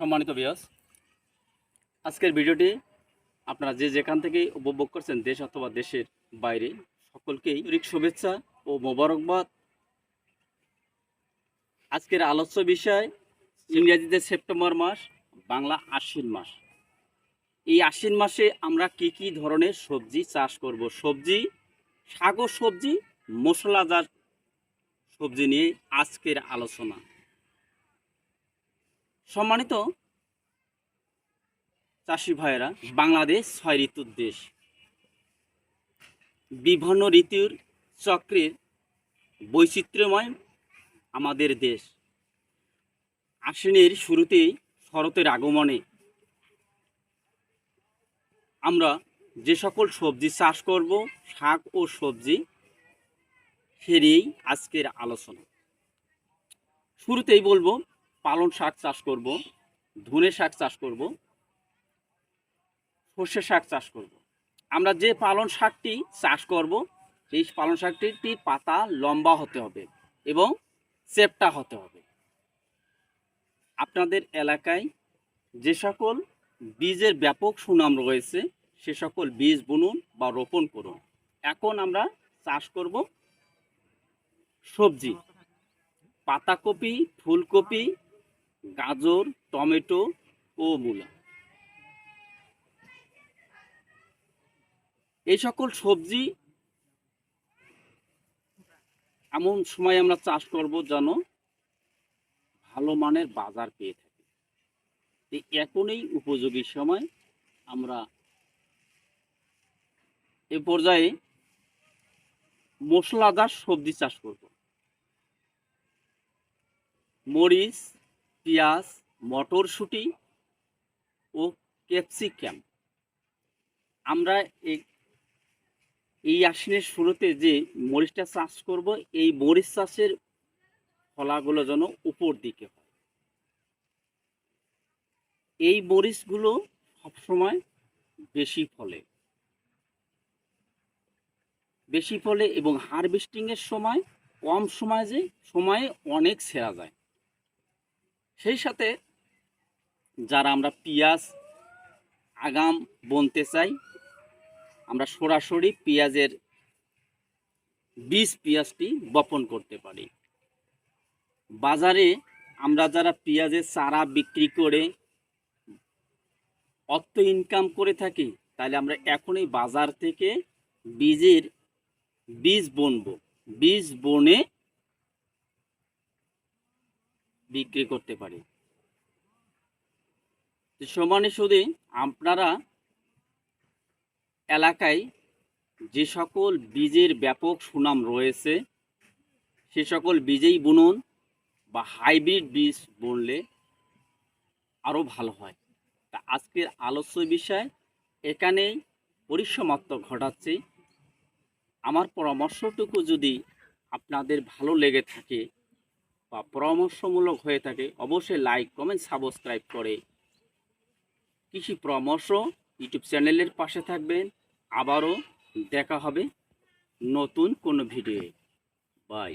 সম্মানিত বিয়স আজকের ভিডিওটি আপনারা যে যেখান থেকে উপভোগ করছেন দেশ অথবা দেশের বাইরে, সকলকেই আন্তরিক শুভেচ্ছা ও মোবারকবাদ। আজকের আলোচ্য বিষয় ইংরেজিতে সেপ্টেম্বর মাস, বাংলা আশ্বিন মাস। এই আশ্বিন মাসে আমরা কি কি ধরনের সবজি চাষ করব? সবজি শাক ও সবজি মশলাদার সবজি নিয়ে আজকের আলোচনা। সম্মানিত চাষি ভাইয়েরা, বাংলাদেশ ছয় ঋতুর দেশ। বিভিন্ন ঋতুর চক্রের বৈচিত্র্যময় আমাদের দেশ। আশ্বিনের শুরুতেই শরতের আগমনে আমরা যে সকল সবজি চাষ করব, শাক ও সবজি সেরেই আজকের আলোচনা। শুরুতেই বলব পালন শাক চাষ করব, ধনে শাক চাষ করব, সর্ষে শাক চাষ করব। আমরা যে পালন শাকটি চাষ করব, সেই পালন শাকটি পাতা লম্বা হতে হবে এবং চেপটা হতে হবে। আপনাদের এলাকায় যে সকল বীজের ব্যাপক সুনাম রয়েছে, সে সকল বীজ বুনুন বা রোপণ করুন। এখন আমরা চাষ করব সবজি। পাতাকপি, ফুলকপি গাজর, টমেটো ও মূলা। এই সকল সবজি এমন সময় আমরা চাষ করব যেন ভালো মানের বাজার পেয়ে থাকি। এখনই উপযোগী সময় আমরা এ পর্যায়ে মশলাদার সবজি চাষ করব। মরিচ পেঁয়াজ, মটরশুঁটি ও ক্যাপসিকাম। আমরা এই আশ্বিনের শুরুতে যে মরিচটা চাষ করব, এই মরিচ চাষের ফলাগুলো যেন উপর দিকে হয়। এই মরিচগুলো সবসময় বেশি ফলে। বেশি ফলে এবং হারভেস্টিংয়ের সময় কম সময় যে, সময়ে অনেক সেরা যায়। সেই সাথে যারা আমরা পেঁয়াজ, আগাম বনতে চাই, আমরা সরাসরি পেঁয়াজের বীজ পেঁয়াজটি বপন করতে পারি। বাজারে আমরা যারা পেঁয়াজের চারা বিক্রি করে অর্থ ইনকাম করে থাকি, তাহলে আমরা এখনই বাজার থেকে বীজের বীজ বুনবো। বীজ বনে বিক্রি করতে পারি। সমানে শুধু আপনারা এলাকায় যে সকল বীজের ব্যাপক সুনাম রয়েছে, সে সকল বীজেই বুনুন বা হাইব্রিড বীজ বুনলে আরও ভালো হয়। তা আজকের আলোচ্য বিষয় এখানেই পরিসমাপ্ত ঘটাচ্ছি। আমার পরামর্শটুকু যদি আপনাদের ভালো লেগে থাকে বা পরামর্শমূলক হয়ে থাকে, অবশ্যই লাইক কমেন্ট সাবস্ক্রাইব করে। কৃষি পরামর্শ ইউটিউব চ্যানেলের পাশে থাকবেন। আবারও দেখা হবে নতুন কোনো ভিডিও বাই